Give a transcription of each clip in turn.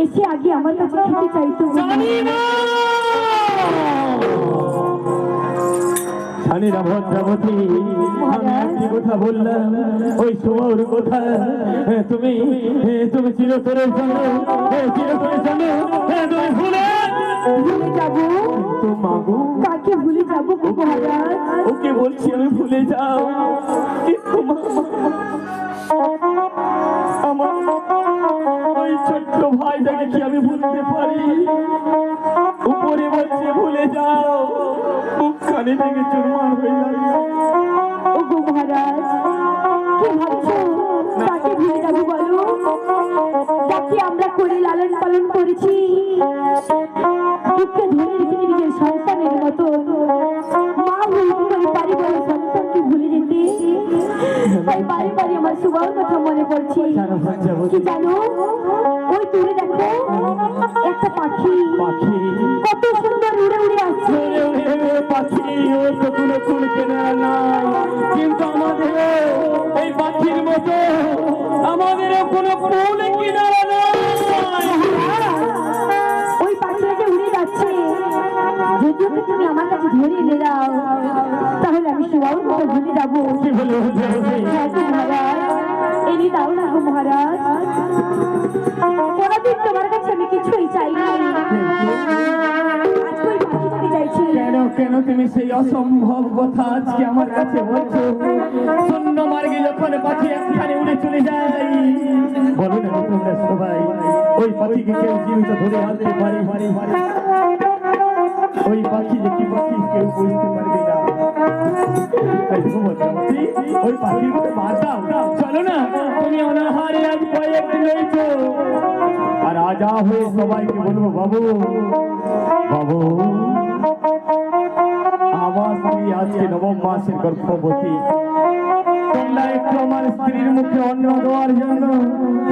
এসে আগে আমার কাছে খেতে চাইতো ভদ্রাবতী আমি একটি কথা বললাম। ওই কথা হ্যাঁ, তুমি হ্যাঁ, তুমি চিরতরের জন্য চিরতরের জন্য তুমি ভুলে ভুলে যাব? তো মাগো। কাকে ভুলে যাব মহারাজ? ওকে বলছি আমি ভুলে যাও। কিন্তু মা, ভাইটাকে কি আমি ভুলতে পারি? উপরে বলছে, ভুলে যাও। কানে থেকে চুরমার হয়ে যাবে ও গো মহারাজ যাব বলো? যাকে আমরা করে লালন পালন করেছি তাই বারে বারে আমার সুবার কথা মনে পড়ছে। কি জানো? ওই দূরে দেখো একটা পাখি। পাখি। কত সুন্দর উড়ে উড়ে আসছে। পাখি ওই তো কোনো কুল কেনা নাই যাব এনে দাও না মহারাজ। কোনদিন তোমার কাছে আমি কিছুই আজকে চাইছি। কেন কেন তুমি সেই অসম্ভব কথা আজকে আমার কাছে বলছো? শূন্য মার্গে যখন পাখি একখানে উড়ে চলে যায় বলো না তোমরা সবাই ওই পাখিকে কেউ জীবিত ধরে আনতে পারে? পারে পারে ওই পাখি যে কি পাখি কেউ বুঝতে পারবে না মোটামুটি ওই পাখির মতো বাদ দাও চলো না তুমি অনাহারে আজ কয়েক রয়েছো। আর রাজা হয়ে সবাইকে বলব বাবু বাবু আমার স্ত্রী আজকে নবম মাসের গর্ভবতী। তোমরা একটু আমার স্ত্রীর মুখে অন্ন দেওয়ার জন্য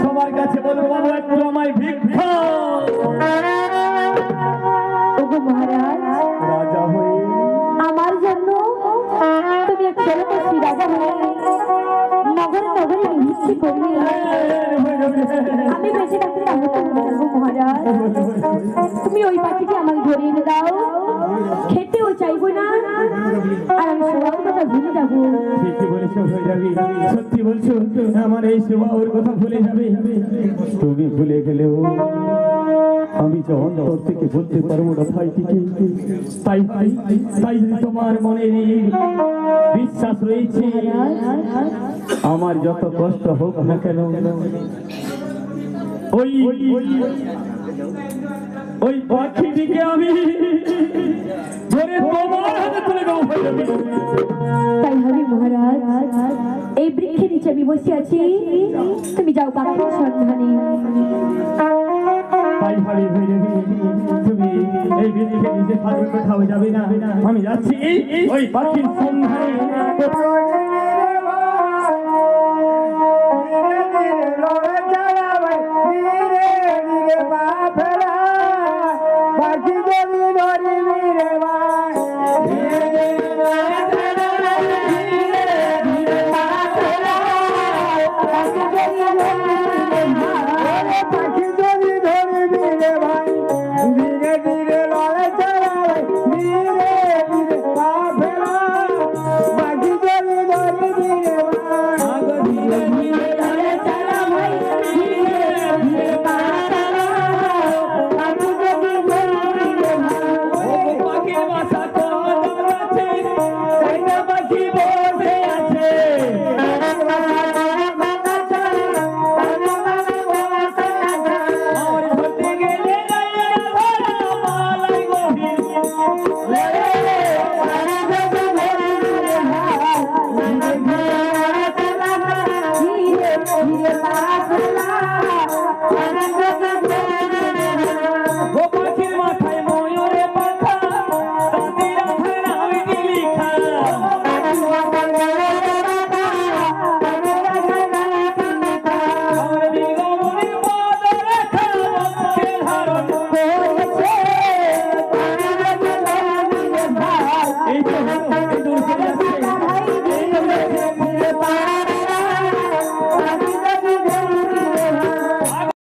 সবার কাছে বলব বাবু একটু আমায় ভিক্ষা। রাজা তুমি ওই পাখিটি আমাকে ধরে এনে দাও খেতেও চাইব না আমি সবার কথা বলেছ হয়ে সত্যি বলছো আমার এই সেবা ওর কথা ভুলে যাবে তুমি ভুলে গেলেও আমি যে অন্তর থেকে বলতে পারব না ভাইটিকে তাই তাই তোমার মনে বিশ্বাস রয়েছে আমার যত কষ্ট হোক না কেন ওই ওই পাখিটিকে আমি ধরে তোমার হাতে তুলে দেবো আমি। তাই মহারাজ এই বৃক্ষের নিচে আমি বসে আছি। তুমি যাও পাখির সন্ধানে। তুমি এই বৃক্ষের নিচে ফাঁকি কোথাও যাবে না? আমি যাচ্ছি ওই পাখির সন্ধানে। এই